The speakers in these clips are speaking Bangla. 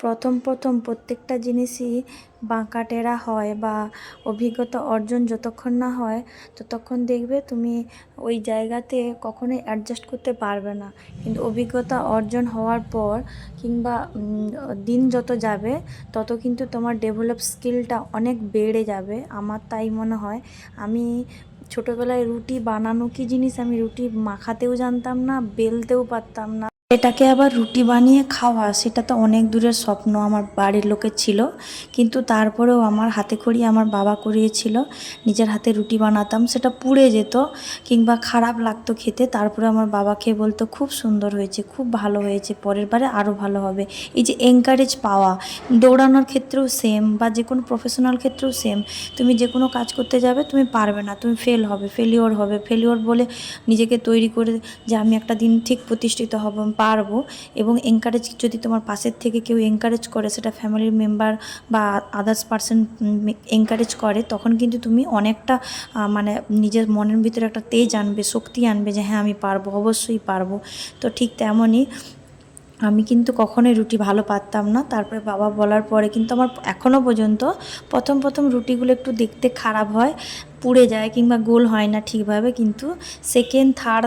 প্রথম প্রথম প্রত্যেকটা জিনিসই বাঁকা টেরা হয় বা অভিজ্ঞতা অর্জন যতক্ষণ না হয়, ততক্ষণ দেখবে তুমি ওই জায়গাতে কখনোই অ্যাডজাস্ট করতে পারবে না। কিন্তু অভিজ্ঞতা অর্জন হওয়ার পর কিংবা দিন যত যাবে, তত কিন্তু তোমার ডেভেলপ স্কিলটা অনেক বেড়ে যাবে। আমার তাই মনে হয়। আমি ছোটোবেলায় রুটি বানানো কি জিনিস আমি রুটি মাখাতেও জানতাম না, বেলতেও পারতাম না। এটাকে আবার রুটি বানিয়ে খাওয়া, সেটা তো অনেক দূরের স্বপ্ন, আমার বাড়ির লোকের ছিল। কিন্তু তারপরেও আমার হাতে খড়ি আমার বাবা করিয়েছিল, নিজের হাতে রুটি বানাতাম, সেটা পুড়ে যেত কিংবা খারাপ লাগতো খেতে। তারপরে আমার বাবা খেয়ে বলতো, খুব সুন্দর হয়েছে, খুব ভালো হয়েছে, পরের বারে আরও ভালো হবে। এই যে এনকারেজ পাওয়া, দৌড়ানোর ক্ষেত্রেও সেম বা যে কোনো প্রফেশনাল ক্ষেত্রেও সেম তুমি যে কোনো কাজ করতে যাবে, তুমি পারবে না, তুমি ফেল হবে ফেলিওর হবে। ফেলিওর বলে নিজেকে তৈরি করে যে, আমি একটা দিন ঠিক প্রতিষ্ঠিত হব পারব এবং এনকারেজ যদি তোমার পাশের থেকে কেউ এনকারেজ করে, সেটা ফ্যামিলির মেম্বার বা আদার্স পার্সন এনকারেজ করে, তখন কিন্তু তুমি অনেকটা মানে নিজের মনের ভিতরে একটা তেজ আনবে, শক্তি আনবে যে হ্যাঁ আমি পারব, অবশ্যই পারব। তো ঠিক তেমনই আমি কিন্তু কখনোই রুটি ভালো পারতাম না। তারপরে বাবা বলার পরে কিন্তু আমার এখনও পর্যন্ত প্রথম প্রথম রুটিগুলো একটু দেখতে খারাপ হয়, পুড়ে যায় কিংবা গোল হয় না ঠিকভাবে। কিন্তু সেকেন্ড থার্ড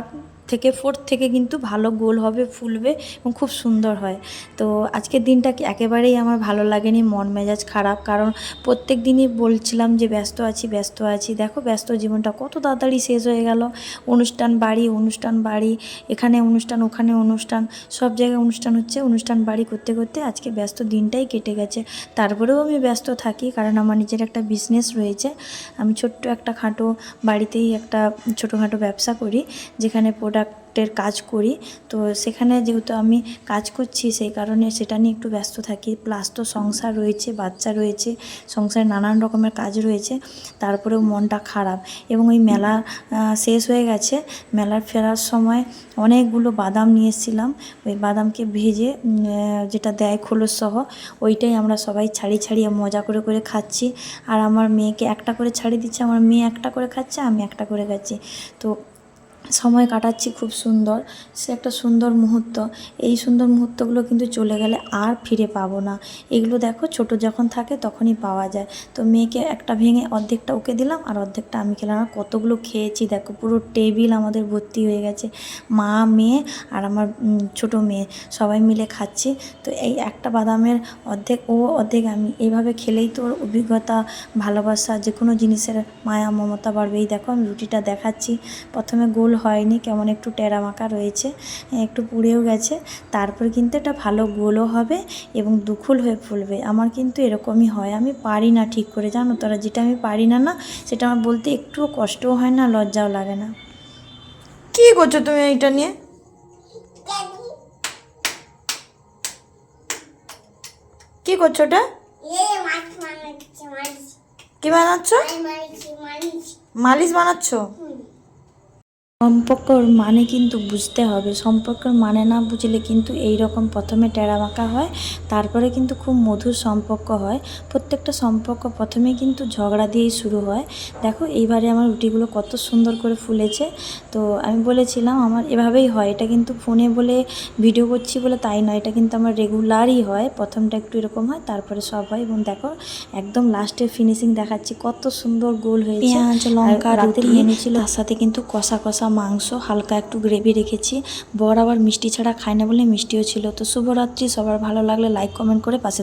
থেকে ফোর্থ থেকে কিন্তু ভালো গোল হবে, ফুলবে এবং খুব সুন্দর হয়। তো আজকের দিনটা কি একেবারেই আমার ভালো লাগেনি, মন মেজাজ খারাপ, কারণ প্রত্যেক দিনই বলছিলাম যে ব্যস্ত আছি ব্যস্ত আছি। দেখো ব্যস্ত জীবনটা কত তাড়াতাড়ি শেষ হয়ে গেল। অনুষ্ঠান বাড়ি অনুষ্ঠান বাড়ি, এখানে অনুষ্ঠান, ওখানে অনুষ্ঠান, সব জায়গায় অনুষ্ঠান হচ্ছে, অনুষ্ঠান বাড়ি করতে করতে আজকে ব্যস্ত দিনটাই কেটে গেছে। তারপরেও আমি ব্যস্ত থাকি, কারণ আমার নিজের একটা বিজনেস রয়েছে। আমি ছোট্ট একটা খাটো বাড়িতেই একটা ছোটোখাটো ব্যবসা করি, যেখানে প্রোডাক্টের কাজ করি। তো সেখানে যেহেতু আমি কাজ করছি, সেই কারণে সেটা নিয়ে একটু ব্যস্ত থাকি। প্লাস তো সংসার রয়েছে, বাচ্চা রয়েছে, সংসারে নানান রকমের কাজ রয়েছে, তারপরেও মনটা খারাপ। এবং ওই মেলা শেষ হয়ে গেছে, মেলার ফেরার সময় অনেকগুলো বাদাম নিয়ে এসেছিলাম। ওই বাদামকে ভেজে যেটা দেয় খোলস সহ ওইটাই আমরা সবাই ছাড়িয়ে ছাড়িয়ে মজা করে করে খাচ্ছি। আর আমার মেয়েকে একটা করে ছাড়িয়ে দিচ্ছে, আমার মেয়ে একটা করে খাচ্ছে, আমি একটা করে খাচ্ছি। তো সময় কাটাচ্ছি খুব সুন্দর, সে একটা সুন্দর মুহূর্ত। এই সুন্দর মুহূর্তগুলো কিন্তু চলে গেলে আর ফিরে পাবো না। এগুলো দেখো, ছোট যখন থাকে তখনই পাওয়া যায়। তো মেয়েকে একটা ভেঙে অর্ধেকটা ওকে দিলাম, আর অর্ধেকটা আমি খেলাম। আর কতগুলো খেয়েছি দেখো, পুরো টেবিল আমাদের ভর্তি হয়ে গেছে। মা, মেয়ে আর আমার ছোট মেয়ে, সবাই মিলে খাচ্ছি। তো এই একটা বাদামের অর্ধেক, ও অর্ধেক আমি এইভাবে খেলেই তো ওর অভিজ্ঞতা, ভালোবাসা যে কোনো জিনিসের মায়া, মমতা বাড়বে এই দেখো আমি রুটিটা দেখাচ্ছি। প্রথমে গোল হয়নি কেমন একটু টেরা মাখা রয়েছে একটু পুড়েও গেছে তারপর কিন্তু এটা ভালো গোলও হবে এবং দুখুল হয়ে ফুলবে। আমার কিন্তু এরকমই হয় আমি পারি না ঠিক করে জানো তোরা যেটা আমি পারি না না সেটা আমার বলতে একটুও কষ্টও হয় না লজ্জাও লাগে না। কি করছ তুমি এইটা নিয়ে? কি করছ ওটা? কি বানাচ্ছ? মালিশ বানাচ্ছ? সম্পর্কর মানে কিন্তু বুঝতে হবে। সম্পর্কর মানে না বুঝলে কিন্তু এই রকম প্রথমে টেরা বাঁকা হয় তারপরে কিন্তু খুব মধুর সম্পর্ক হয়। প্রত্যেকটা সম্পর্ক প্রথমে কিন্তু ঝগড়া দিয়েই শুরু হয়। দেখো এইবারে আমার রুটিগুলো কত সুন্দর করে ফুলেছে। তো আমি বলেছিলাম আমার এভাবেই হয়। এটা কিন্তু ফোনে বলে ভিডিও করছি বলে তাই নয়। এটা কিন্তু আমার রেগুলারই হয়। প্রথমটা একটু এরকম হয় তারপরে সব হয় এবং দেখো একদম লাস্টে ফিনিশিং দেখাচ্ছি। কত সুন্দর গোল হয়েছে। পেঁয়াজ লঙ্কা রাতে নিয়ে নিয়েছিল। তার সাথে কিন্তু কষা কষা মাংস হালকা একটু গ্রেভি রেখেছি বর আবার মিষ্টি ছাড়া খায় না বলে মিষ্টিও ছিল তো শুভরাত্রি, সবার ভালো লাগলে লাইক কমেন্ট করে পাশে।